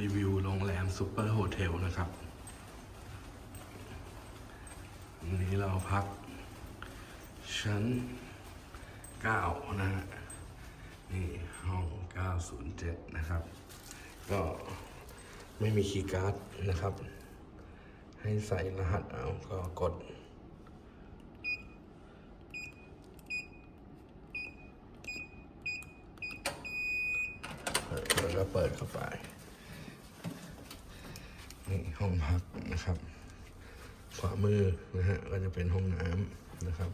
รีวิวโรงแรมซูเปอร์โฮเทลนะครับวันนี้เราพัก ชั้น 9 นะฮะ นี่ห้อง 907 นะครับ ก็ไม่มีคีย์การ์ดนะครับ ให้ใส่รหัสเอาก็กดแล้วก็เปิดเข้าไป นี่ห้องพักนะครับ ขวามือนะฮะก็จะเป็นห้องน้ำนะครับ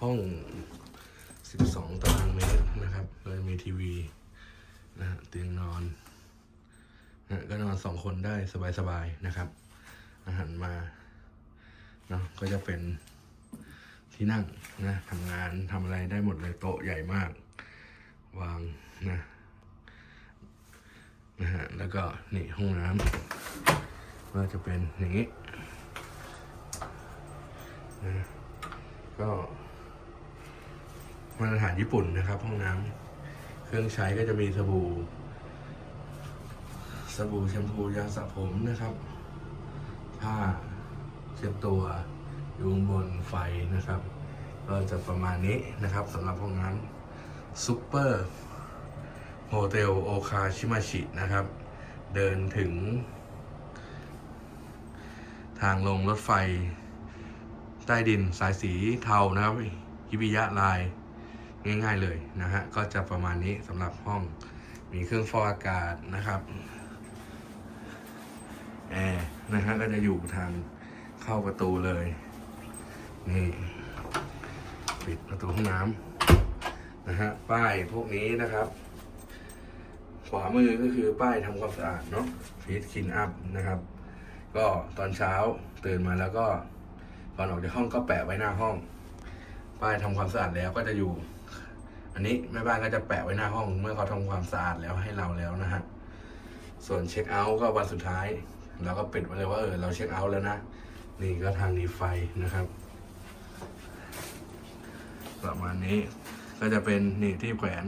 ห้อง 12 ตารางเมตรนะครับโดยมีทีวีนะฮะเตียงนอนนะฮะก็นอนสองคนได้สบายๆนะครับ อาหารมาเนาะก็จะเป็นที่นั่งนะทำงานทำอะไรได้หมดเลยโต๊ะใหญ่มาก วางนะ นะฮะแล้วก็นี่ห้องน้ำก็จะเป็นอย่างนี้นะก็มาตรฐานญี่ปุ่นนะครับ ห้องน้ำเครื่องใช้ก็จะมีสบู่สบู่แชมพูยาสระผมนะครับ ผ้าเช็ดตัวอยู่บนไฟนะครับ ก็จะประมาณนี้นะครับสำหรับห้องน้ำซูเปอร์ โฮเทลโอคาชิมาชินะครับ เดินถึง ทางลงรถไฟ ใต้ดินสายสีเทานะครับฮิบิยะลน์ง่ายๆเลยนะฮะ ก็จะประมาณนี้สำหรับห้องมีเครื่องฟอกอากาศนะครับแอร์นะฮะก็จะอยู่ทางเข้าประตูเลย นี่ ปิดประตูห้องน้ำนะฮะ ป้ายพวกนี้นะครับ ขวามือก็คือป้ายทำความสะอาดเนาะฟีดคินอัพนะครับ ก็ตอนเช้าตื่นมาแล้วก็ก่อนออกจากห้องก็แปะไว้หน้าห้อง ป้ายทำความสะอาดแล้วก็จะอยู่ อันนี้แม่บ้านก็จะแปะไว้หน้าห้อง เมื่อเขาทำความสะอาดแล้วให้เราแล้วนะฮะส่วนเช็คเอาท์ก็วันสุดท้ายเราก็ปิดไว้เลยว่าเออเราเช็คเอาท์แล้วนะนี่ก็ทางนีไฟนะครับ ประมาณนี้ก็จะเป็นนี่ที่แขวน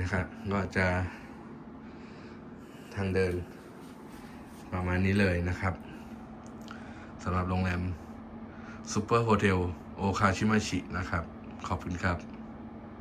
นะครับ ก็จะทางเดิน ประมาณนี้เลยนะครับสำหรับโรงแรมซูเปอร์โฮเทลโอคาชิมาชินะครับ ขอบคุณครับ